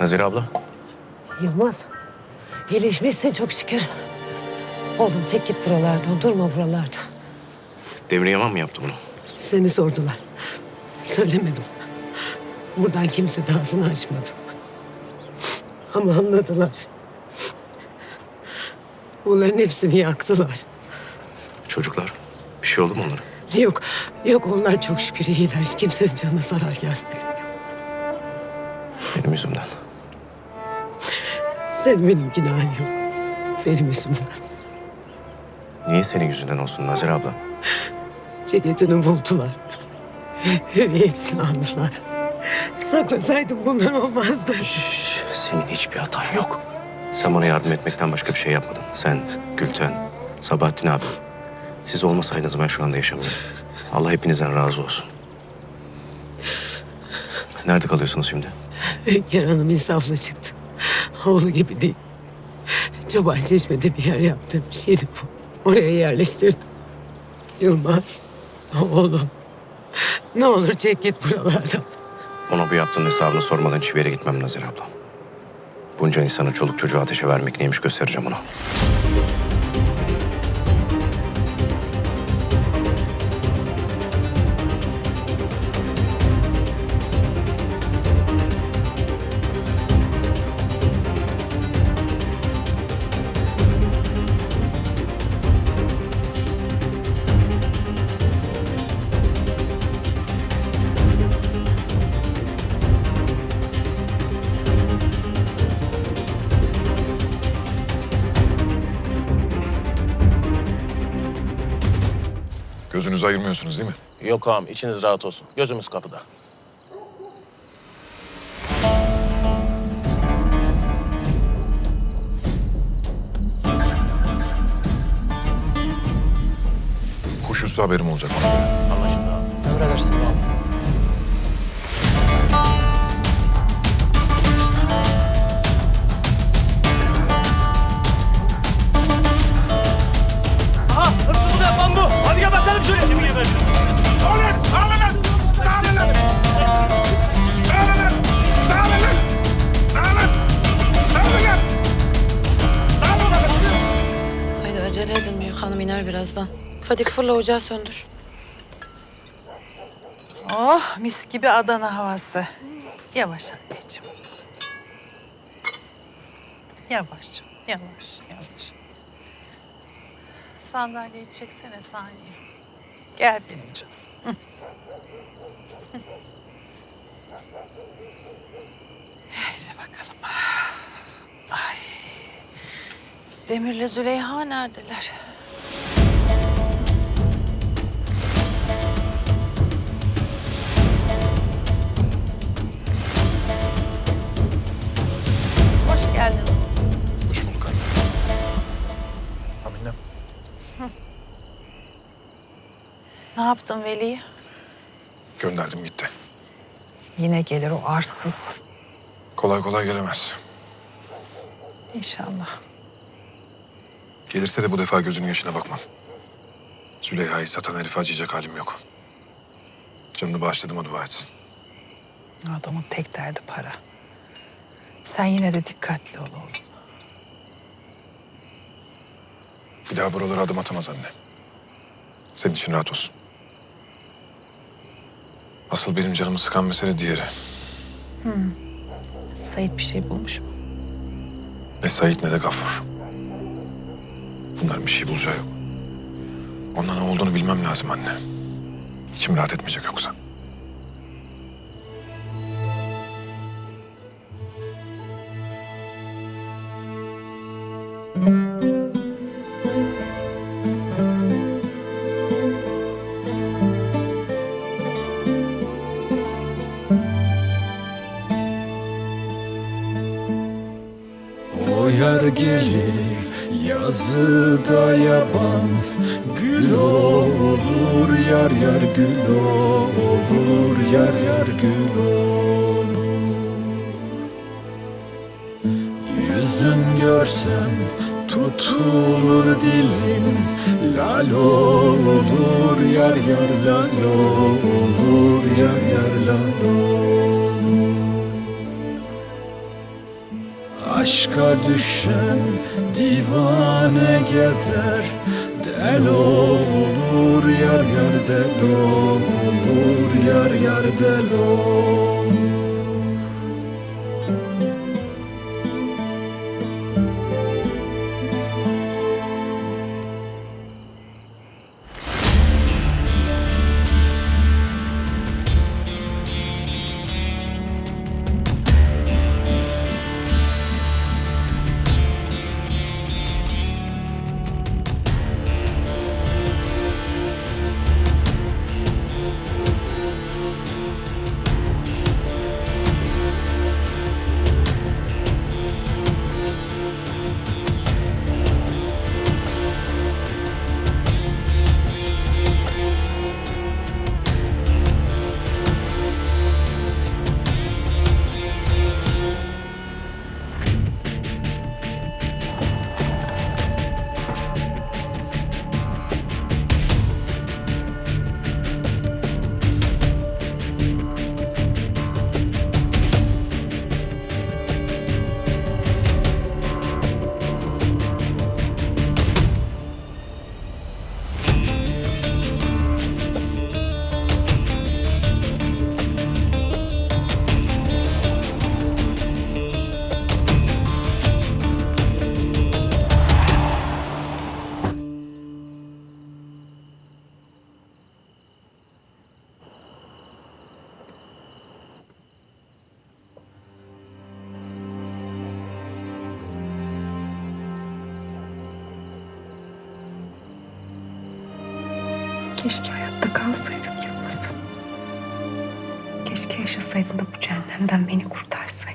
Nazire abla. Yılmaz, iyileşmişsin çok şükür. Oğlum çek git buralardan, durma buralarda. Demir Yaman mı yaptı bunu? Seni sordular. Söylemedim. Buradan kimse de ağzını açmadı. Ama anladılar. Bunların hepsini yaktılar. Çocuklar. Bir şey oldu mu onlara? Yok, yok onlar çok şükür iyiler. Kimsenin canına zarar gelmedi. Benim yüzümden. Senin benim günahın yok. Benim yüzümden. Niye senin yüzünden olsun Nazire abla? Ceketini buldular. Hüviyetini aldılar. Saklasaydım bunlar olmazdı. Şşş, senin hiçbir hatan yok. Sen bana yardım etmekten başka bir şey yapmadın. Sen, Gülten, Sabahattin abi. Siz olmasaydınız ben şu anda yaşamıyorum. Allah hepinizden razı olsun. Nerede kalıyorsunuz şimdi? Hünkar Hanım insafla çıktı. Oğlu gibi değil. Çoban Çeşme'de bir yer yaptırmış. Yedi bu. Oraya yerleştirdim. Yılmaz, oğlum. Ne olur çek git buralardan. Ona bu yaptığın hesabını sormadan hiçbir yere gitmem Nazire abla. Bunca insanı çoluk çocuğu ateşe vermek neymiş göstereceğim ona. Gözünüzü ayırmıyorsunuz değil mi? Yok ağam içiniz rahat olsun. Gözümüz kapıda. Kuş üstü haberim olacak ona göre. Anlaşıldı ağam. Emredersin babam. Birazdan. Fadik fırla ocağı söndür. Oh mis gibi Adana havası. Yavaş anneciğim. Yavaş, yavaş, yavaş. Sandalyeyi çeksene saniye. Gel benim canım. Hadi bakalım. Ay. Demir'le Züleyha neredeler? Ne yaptın Veli'yi? Gönderdim gitti. Yine gelir o arsız. Kolay kolay gelemez. İnşallah. Gelirse de bu defa gözünün yaşına bakmam. Züleyha'yı satan herife acıyacak halim yok. Canını bağışladığıma dua etsin. Adamın tek derdi para. Sen yine de dikkatli ol oğlum. Bir daha buralara adım atamaz anne. Senin için rahat olsun. Asıl benim canımı sıkan mesele diğeri. Sait bir şey bulmuş mu? Ne Sait ne de Gafur. Bunların bir şey bulacağı yok. Ondan ne olduğunu bilmem lazım anne. İçim rahat etmeyecek yoksa. Yer gelir yazıda yaban Gül olur yar yar gül olur yar yar gül olur. Yüzün görsem tutulur dilim Lal olur yar yar lal olur yar yar lal olur Aşka düşen divane gezer Del olur yar yar del olur Yar yar del olur Keşke hayatta kalsaydın Yılmaz'ım. Keşke yaşasaydın da bu cehennemden beni kurtarsaydın.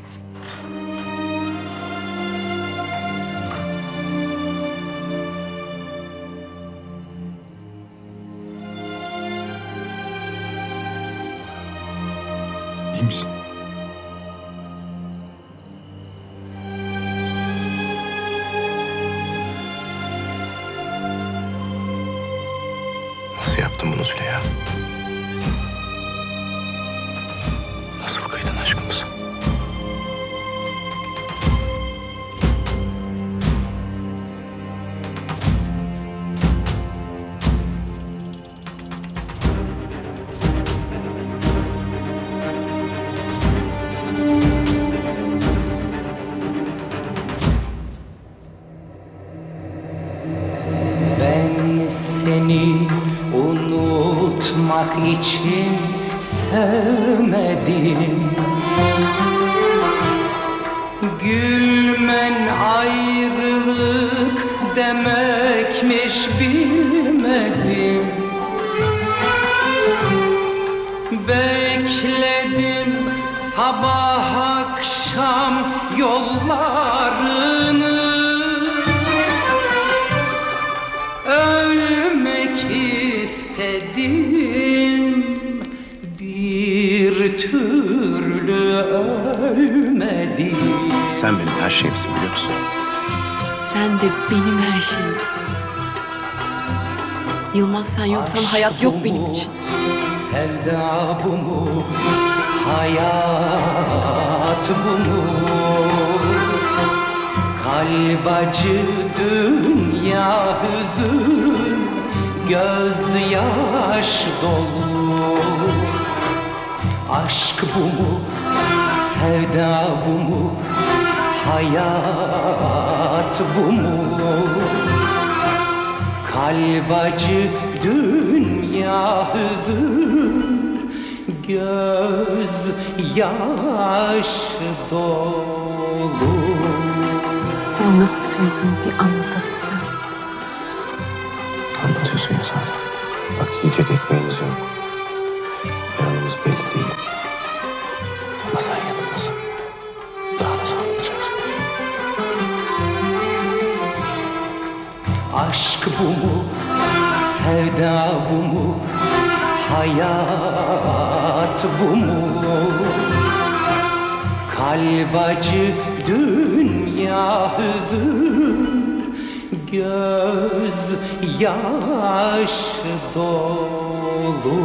Yaptın bunu Züleyha? İçin sevmedim. Gülmen ayrılık demekmiş bilmedim. Bekledim sabah akşam yollarını ölmedim. Sen benim her şeyimsin biliyor musun? Sen de benim her şeyimsin. Yılmaz sen yoksan hayat yok benim için. Sevda bu mu? Hayat bu mu? Kalp acı dünya hüzün Gözyaş dolu Aşk bu mu? Sevda bu mu? Hayat bu mu? Kalp acı dünya hüzün Göz yaş dolu Sen nasıl sevdiğini bir anlatabilsen. Anlatıyorsun ya zaten. Bak yiyecek ekmeğimiz yok. Aşk bu mu? Sevda bu mu? Hayat bu mu? Kalp acı dünya hüzün Göz yaş dolu